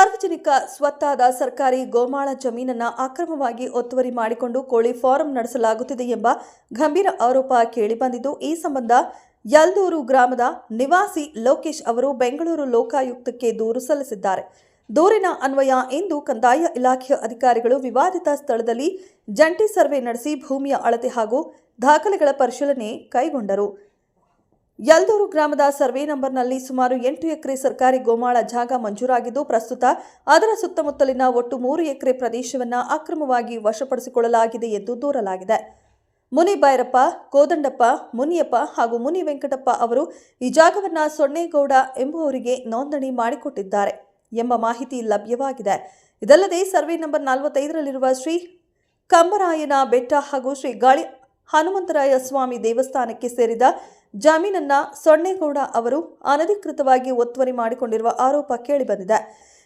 ಸಾರ್ವಜನಿಕ ಸ್ವತ್ತಾದ ಸರ್ಕಾರಿ ಗೋಮಾಳ ಜಮೀನನ್ನು ಅಕ್ರಮವಾಗಿ ಒತ್ತುವರಿ ಮಾಡಿಕೊಂಡು ಕೋಳಿ ಫಾರಂ ನಡೆಸಲಾಗುತ್ತಿದೆ ಎಂಬ ಗಂಭೀರ ಆರೋಪ ಕೇಳಿಬಂದಿದ್ದು, ಈ ಸಂಬಂಧ ಯಲ್ದೂರು ಗ್ರಾಮದ ನಿವಾಸಿ ಲೋಕೇಶ್ ಅವರು ಬೆಂಗಳೂರು ಲೋಕಾಯುಕ್ತಕ್ಕೆ ದೂರು ಸಲ್ಲಿಸಿದ್ದಾರೆ. ದೂರಿನ ಅನ್ವಯ ಇಂದು ಕಂದಾಯ ಇಲಾಖೆಯ ಅಧಿಕಾರಿಗಳು ವಿವಾದಿತ ಸ್ಥಳದಲ್ಲಿ ಜಂಟಿ ಸರ್ವೆ ನಡೆಸಿ ಭೂಮಿಯ ಅಳತೆ ಹಾಗೂ ದಾಖಲೆಗಳ ಪರಿಶೀಲನೆ ಕೈಗೊಂಡರು. ಯಲ್ದೂರು ಗ್ರಾಮದ ಸರ್ವೆ ನಂಬರ್ನಲ್ಲಿ ಸುಮಾರು ಎಂಟು ಎಕರೆ ಸರ್ಕಾರಿ ಗೋಮಾಳ ಜಾಗ ಮಂಜೂರಾಗಿದ್ದು, ಪ್ರಸ್ತುತ ಅದರ ಸುತ್ತಮುತ್ತಲಿನ ಒಟ್ಟು ಮೂರು ಎಕರೆ ಪ್ರದೇಶವನ್ನು ಅಕ್ರಮವಾಗಿ ವಶಪಡಿಸಿಕೊಳ್ಳಲಾಗಿದೆ ಎಂದು ದೂರಲಾಗಿದೆ. ಮುನಿ ಬೈರಪ್ಪ ಕೋದಂಡಪ್ಪ, ಮುನಿಯಪ್ಪ ಹಾಗೂ ಮುನಿ ವೆಂಕಟಪ್ಪ ಅವರು ಈ ಜಾಗವನ್ನು ಸೊನ್ನೇಗೌಡ ಎಂಬುವರಿಗೆ ನೋಂದಣಿ ಮಾಡಿಕೊಟ್ಟಿದ್ದಾರೆ ಎಂಬ ಮಾಹಿತಿ ಲಭ್ಯವಾಗಿದೆ. ಇದಲ್ಲದೆ ಸರ್ವೆ ನಂಬರ್ ನಲವತ್ತೈದರಲ್ಲಿರುವ ಶ್ರೀ ಕಂಬರಾಯನ ಬೆಟ್ಟ ಹಾಗೂ ಶ್ರೀ ಗಾಳಿ ಹನುಮಂತರಾಯ ಸ್ವಾಮಿ ದೇವಸ್ಥಾನಕ್ಕೆ ಸೇರಿದ ಜಮೀನನ್ನ ಸೊನ್ನೇಗೌಡ ಅವರು ಅನಧಿಕೃತವಾಗಿ ಒತ್ತುವರಿ ಮಾಡಿಕೊಂಡಿರುವ ಆರೋಪ ಕೇಳಿಬಂದಿದೆ.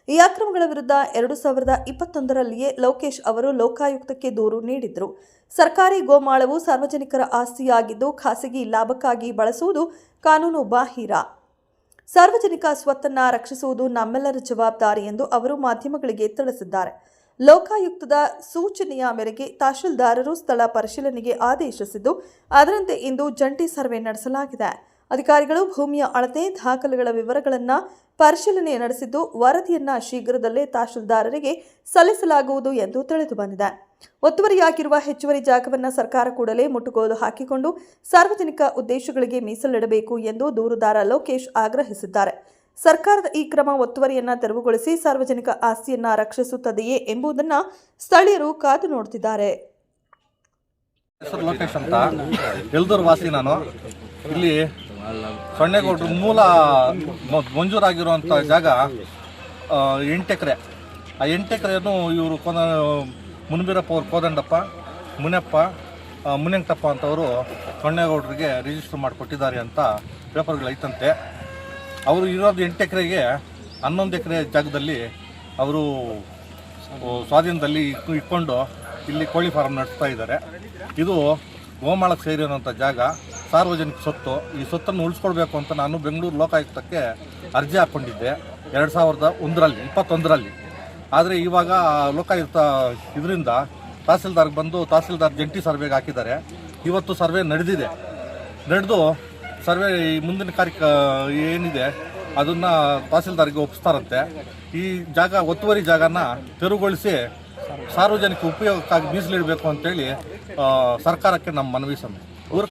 ಈ ಅಕ್ರಮಗಳ ವಿರುದ್ಧ ಎರಡು ಸಾವಿರದ ಇಪ್ಪತ್ತೊಂದರಲ್ಲಿಯೇ ಲೋಕೇಶ್ ಅವರು ಲೋಕಾಯುಕ್ತಕ್ಕೆ ದೂರು ನೀಡಿದ್ರು. ಸರ್ಕಾರಿ ಗೋಮಾಳವು ಸಾರ್ವಜನಿಕರ ಆಸ್ತಿಯಾಗಿದ್ದು ಖಾಸಗಿ ಲಾಭಕ್ಕಾಗಿ ಬಳಸುವುದು ಕಾನೂನು ಬಾಹಿರ. ಸಾರ್ವಜನಿಕ ಸ್ವತ್ತನ್ನ ರಕ್ಷಿಸುವುದು ನಮ್ಮೆಲ್ಲರ ಜವಾಬ್ದಾರಿ ಎಂದು ಅವರು ಮಾಧ್ಯಮಗಳಿಗೆ ತಿಳಿಸಿದ್ದಾರೆ. ಲೋಕಾಯುಕ್ತದ ಸೂಚನೆಯ ಮೇರೆಗೆ ತಹಶೀಲ್ದಾರರು ಸ್ಥಳ ಪರಿಶೀಲನೆಗೆ ಆದೇಶಿಸಿದ್ದು, ಅದರಂತೆ ಇಂದು ಜಂಟಿ ಸರ್ವೆ ನಡೆಸಲಾಗಿದೆ. ಅಧಿಕಾರಿಗಳು ಭೂಮಿಯ ಅಳತೆ, ದಾಖಲೆಗಳ ವಿವರಗಳನ್ನು ಪರಿಶೀಲನೆ ನಡೆಸಿದ್ದು, ವರದಿಯನ್ನ ಶೀಘ್ರದಲ್ಲೇ ತಹಶೀಲ್ದಾರರಿಗೆ ಸಲ್ಲಿಸಲಾಗುವುದು ಎಂದು ತಿಳಿದು ಬಂದಿದೆ. ಒತ್ತುವರಿಯಾಗಿರುವ ಹೆಚ್ಚುವರಿ ಜಾಗವನ್ನು ಸರ್ಕಾರ ಕೂಡಲೇ ಮುಟ್ಟುಗೋಲು ಹಾಕಿಕೊಂಡು, ಸಾರ್ವಜನಿಕ ಉದ್ದೇಶಗಳಿಗೆ ಮೀಸಲಿಡಬೇಕು ಎಂದು ದೂರುದಾರ ಲೋಕೇಶ್ ಆಗ್ರಹಿಸಿದ್ದಾರೆ. ಸರ್ಕಾರದ ಈ ಕ್ರಮ ಒತ್ತುವರಿಯನ್ನ ತೆರವುಗೊಳಿಸಿ ಸಾರ್ವಜನಿಕ ಆಸ್ತಿಯನ್ನ ರಕ್ಷಿಸುತ್ತದೆಯೇ ಎಂಬುದನ್ನು ಸ್ಥಳೀಯರು ಕಾದು ನೋಡುತ್ತಿದ್ದಾರೆ ಹೆಸರು ಲೋಕೇಶ್ ವಾಸಿ ನಾನು. ಇಲ್ಲಿ ಮೂಲ ಮಂಜೂರಾಗಿರುವಂಥ ಜಾಗ ಎಂಟೆಕರೆ ಆ ಎಂಟೆಕರೆಯನ್ನು ಇವರು ಕೋದ ಮುನ್ಬೀರಪ್ಪ ಅವ್ರು ಕೋದಂಡಪ್ಪ, ಮುನಿಯಪ್ಪ ಮುನಿಯಂಕಪ್ಪ ಅಂತವರು ಸೊನ್ನೆಗೌಡರಿಗೆ ರಿಜಿಸ್ಟರ್ ಮಾಡಿಕೊಟ್ಟಿದ್ದಾರೆ ಅಂತ ಪೇಪರ್ಗಳು ಐತಂತೆ. ಅವರು ಇರೋದು ಎಂಟು ಎಕರೆಗೆ ಹನ್ನೊಂದು ಎಕರೆ ಜಾಗದಲ್ಲಿ ಅವರು ಸ್ವಾಧೀನದಲ್ಲಿ ಇಟ್ಕೊಂಡು ಇಲ್ಲಿ ಕೋಳಿ ಫಾರ್ಮ್ ನಡೆಸ್ತಾ ಇದ್ದಾರೆ. ಇದು ಗೋಮಾಳಕ್ಕೆ ಸೇರಿರುವಂಥ ಜಾಗ. ಸಾರ್ವಜನಿಕ ಸೊತ್ತು ಈ ಸೊತ್ತನ್ನು ಉಳಿಸ್ಕೊಳ್ಬೇಕು ಅಂತ ನಾನು ಬೆಂಗಳೂರು ಲೋಕಾಯುಕ್ತಕ್ಕೆ ಅರ್ಜಿ ಹಾಕ್ಕೊಂಡಿದ್ದೆ. ಎರಡು ಸಾವಿರದ ಒಂದರಲ್ಲಿ, ಇಪ್ಪತ್ತೊಂದರಲ್ಲಿ. ಆದರೆ ಇವಾಗ ಲೋಕಾಯುಕ್ತ ಇದರಿಂದ ತಹಸೀಲ್ದಾರ್ಗೆ ಬಂದು ತಹಸೀಲ್ದಾರ್ ಜಂಟಿ ಸರ್ವೆಗೆ ಹಾಕಿದ್ದಾರೆ. ಇವತ್ತು ಸರ್ವೆ ನಡೆದಿದೆ. ನಡೆದು ಸರ್ವೆ ಈ ಮುಂದಿನ ಕಾರ್ಯ ಏನಿದೆ, ಅದನ್ನು ತಹಸೀಲ್ದಾರ್ಗೆ ಒಪ್ಪಿಸ್ತಾರಂತೆ ಈ ಜಾಗ, ಒತ್ತುವರಿ ಜಾಗನ ತೆರವುಗೊಳಿಸಿ ಸಾರ್ವಜನಿಕ ಉಪಯೋಗಕ್ಕಾಗಿ ಮೀಸಲಿಡಬೇಕು ಅಂತೇಳಿ ಸರ್ಕಾರಕ್ಕೆ ನಮ್ಮ ಮನವಿ ಸಮ